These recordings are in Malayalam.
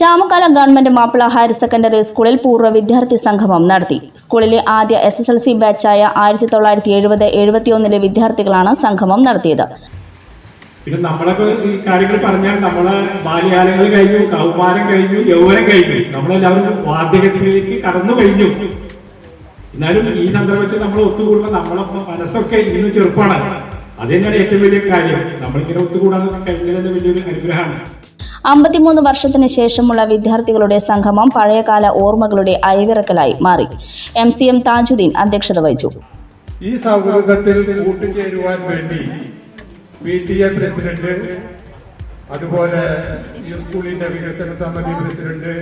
Chamakkala government Mappila higher secondary സ്കൂളിൽ പൂർവ വിദ്യാർത്ഥി സംഗമം നടത്തി. സ്കൂളിലെ ആദ്യ എസ് എസ് എൽ സി ബാച്ചായ ആയിരത്തി തൊള്ളായിരത്തി എഴുപത് എഴുപത്തിയൊന്നിലെ വിദ്യാർത്ഥികളാണ് സംഗമം നടത്തിയത്. പിന്നെ നമ്മളൊക്കെ ഈ കാര്യങ്ങൾ പറഞ്ഞാൽ നമ്മളെ ബാല്യകാലങ്ങൾ കഴിഞ്ഞു കൗമാരം കഴിഞ്ഞു യൗവനം കഴിഞ്ഞു. നമ്മളെല്ലാവരും വാദ്യഗതിയിലേക്ക് കടന്നു കഴിഞ്ഞു. എന്നാലും ഈ സന്ദർഭത്തിൽ നമ്മൾ ഒത്തുകൂടുമ്പോൾ നമ്മളെ മനസ്സൊക്കെ ഇന്ന് ചെറുപ്പമാണ് അത് തന്നെയാണ് ഏറ്റവും വലിയ കാര്യം. നമ്മളിങ്ങനെ ഒത്തുകൂടാൻ കഴിഞ്ഞത് വലിയൊരു അനുഗ്രഹമാണ്. അമ്പത്തിമൂന്ന് വർഷത്തിന് ശേഷമുള്ള വിദ്യാർത്ഥികളുടെ സംഗമം പഴയകാല ഓർമ്മകളുടെ അയവിറക്കലായി മാറി. എം സി എം താജുദ്ദീൻ അധ്യക്ഷത വഹിച്ചു. ഈ സൗഹൃദത്തിൽ കൂട്ടുചേരുവാൻ വേണ്ടി പി ടി എ പ്രസിഡന്റ് അതുപോലെ യു സ്കൂളിന്റെ വികസന സമിതി president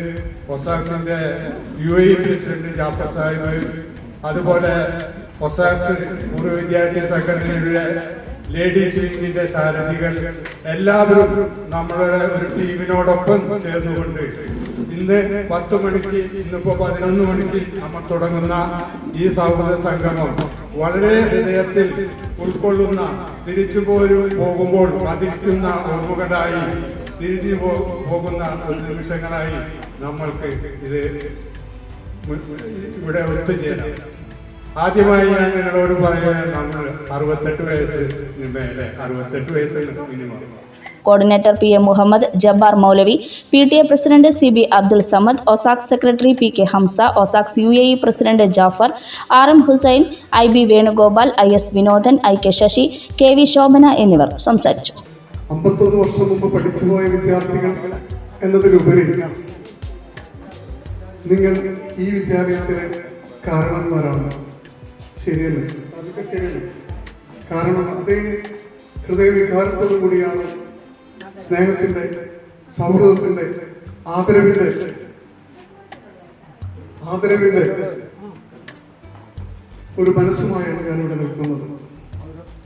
ഒസാക്സിന്റെ U A president Jafar Sahib അതുപോലെ ഒസാക്സ് പൂർവ വിദ്യാർത്ഥി സംഘടനയുടെ ലേഡീസ് വിങ്ങിന്റെ സാരഥികൾ എല്ലാവരും നമ്മളുടെ ഒരു ടീമിനോടൊപ്പം ചേർന്നുകൊണ്ട് ഇന്ന് പത്ത് മണിക്ക് ഇന്നിപ്പോ പതിനൊന്ന് മണിക്ക് നമ്മൾ തുടങ്ങുന്ന ഈ സൗഹൃദ സംഗമം വളരെ ഹൃദയത്തിൽ ഉൾക്കൊള്ളുന്ന തിരിച്ചു പോലും പോകുമ്പോൾ പതിക്കുന്ന ഓർമ്മകളായി തിരിഞ്ഞു പോകുന്ന ഒരു നിമിഷങ്ങളായി നമ്മൾക്ക് ഇത് ഇവിടെ ഒത്തുചേരാം. ആദ്യമായി ഞാൻ നിങ്ങളോട് പറയാൻ നമ്മൾ അറുപത്തെട്ട് വയസ്സ് മേലെ. അറുപത്തെട്ട് വയസ്സ് minimum. Coordinator P M Muhammad Jabbar Maulavi P T A president C B Abdul Samad ഒസാക് secretary P K Hamza ഒസാക്സ് U A E president Jafar R M Hussain I B Venugopal I S Vinodan I K Sasi K V Shobhana എന്നിവർ സംസാരിച്ചു. അമ്പത്തൊന്ന് വർഷം മുമ്പ് പഠിച്ചുപോയ വിദ്യാർത്ഥികൾ എന്നതിലുപരി നിങ്ങൾ ഈ വിദ്യാലയത്തിലെ കാരണന്മാരാണ്. ശരിയല്ലേ. അതൊക്കെ ശരിയല്ല. കാരണം അതേ ഹൃദയവികാരത്തോടു കൂടിയാണ് സ്നേഹത്തിന്റെ സൗഹൃദത്തിന്റെ ആദരവിന്റെ ആദരവിന്റെ ഒരു മനസ്സുമായാണ് ഞാനിവിടെ നിൽക്കുന്നത്.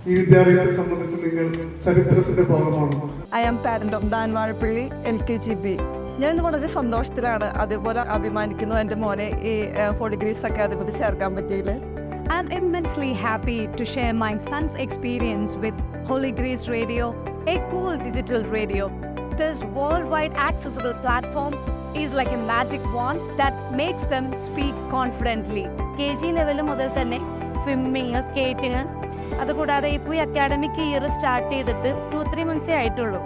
ഈ വിദ്യാലയത്തെ സംബന്ധിച്ച് നിങ്ങൾ ചരിത്രത്തിന്റെ ഭാഗമാണ്. I am parent of Dhan Vazhappally L K G B ഞാൻ ഇന്ന് വളരെ സന്തോഷത്തിലാണ് അതുപോലെ അഭിമാനിക്കുന്നു എന്റെ മോനെ ഈ ഫോർ ഡിഗ്രീസ് അക്കാദമിക്ക് ചേർക്കാൻ പറ്റിയില്ല I'm immensely happy to share my son's experience with Holy Grace Radio, a cool digital radio. This worldwide accessible platform is like a magic wand that makes them speak confidently. K G level മുതൽ തന്നെ സ്വിമ്മിങ് സ്കേറ്റിംഗ് അതുകൂടാതെ ഇപ്പോൾ ഈ അക്കാഡമിക് ഇയർ സ്റ്റാർട്ട് ചെയ്തിട്ട് ടു ത്രീ മന്ത്സേ ആയിട്ടുള്ളൂ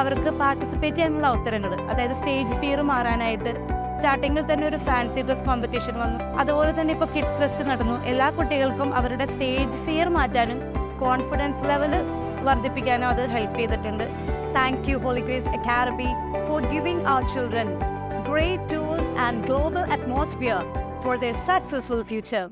അവർക്ക് പാർട്ടിസിപ്പേറ്റ് ചെയ്യാനുള്ള അവസരങ്ങൾ അതായത് സ്റ്റേജ് ഫിയർ മാറാനായിട്ട് സ്റ്റാർട്ടിങ്ങിൽ തന്നെ ഒരു ഫാൻസി ഡ്രസ് കോമ്പറ്റീഷൻ വന്നു. അതുപോലെ തന്നെ ഇപ്പോൾ കിഡ്സ് ഫെസ്റ്റ് നടന്നു. എല്ലാ കുട്ടികൾക്കും അവരുടെ സ്റ്റേജ് ഫിയർ മാറ്റാനും കോൺഫിഡൻസ് ലെവൽ വർദ്ധിപ്പിക്കാനും അത് ഹെൽപ്പ് ചെയ്തിട്ടുണ്ട്. Thank you Holy Grace Academy for giving our children great tools and global atmosphere for their successful future